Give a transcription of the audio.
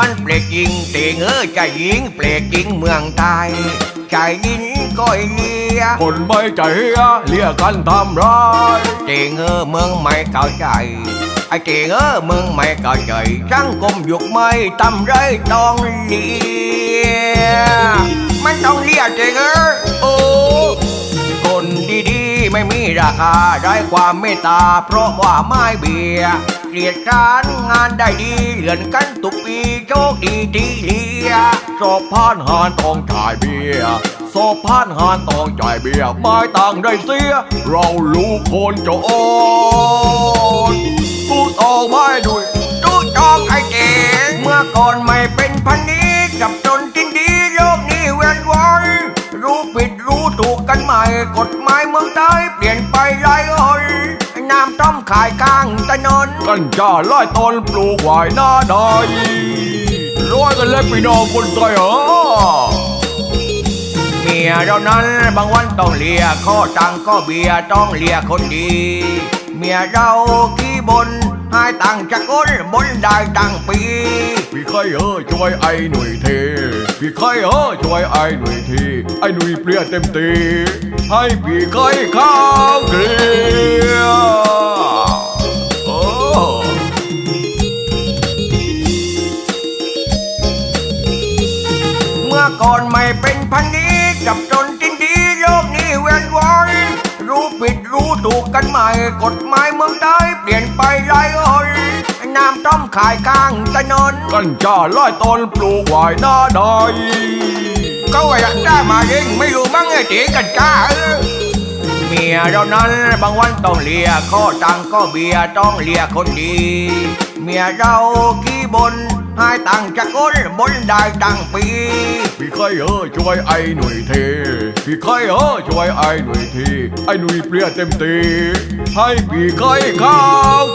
มันเปลกจริงเต่งเออใจหญิงเปลกจริงเมืองไทยใจยินก้อยเลียคนไม่ใจเฮียเรียกกันทำร้ายเต่งเออเมืองไม่เข้าใจไอ้เต่งเออเมืองไม่เข้าใจสังคมยุคไม่ทำไรต้องเลียมันต้องเลียเต่งเออโอ้คนดีๆไม่มีราคาได้ความเมตตาเพราะว่าไม่เบียร์ เกลียดการงานได้ดีเลื่อนกันทุกปีโชคดีที่เลียสอบผ่านหานต้องจ่ายเบียสอบผ่านหานต้องจ่ายเบียไม่ต่างได้เสีย เราลูกคนจะโอนกูต่อไม่ด้วยตู้จองไอ้เจ๋งเมื่อก่อนไม่เป็นพันนี้กับจนทิ้งดีโลกนี้เวียนวนรู้ผิดรู้ถูกกันใหม่กฎหมายเมืองไทยเปลี่ยนไปหลายหน น้ำต้มขายข้างถนนกันจ้าไล่ตอนปลูกไว้หน้าใดร้อยกันเล็กพี่น้องคนไทยเหรอเมียเรานั้นบางวันต้องเลียข้อตังก็เบียร์ต้องเลียคนดี เมียเราขี้บนให้ตังค์จะก้นบนได้ตังค์ปี พี่ใครเออช่วยไอ้หนุ่ยทีพี่ใครเออช่วยไอ้หนุ่ยทีไอ้หนุ่ยเปรี้ยเต็มตี ให้พี่ใครข้างเกลียโอ้เมื่อก่อนไม่เป็นพันนี้กับจนจินดีโลกนี้เวียนวนรู้ผิดรู้ถูกกันใหม่กฎหมายเมืองไทยเปลี่ยนไปหลายหนน้ำต้มขายข้างถนนกันจ้าไล่ตนปลูกไว้หน้าใดาอยากได้มาเองไม่รู้มั้งไอ้เต๋กันจ้าเออเมียเรานั้นบางวันต้องเลียข้อตังก็เบียต้องเลียคนดี เมียเราขี้บนให้ตังจะก้นบนได้ตังปี พี่ใครเออช่วยไอ้หนุ่ยทีพี่ใครเออช่วยไอ้หนุ่ยทีไอ้หนุ่ยเปรี้ยเต็มตีให้พี่ใครข้าง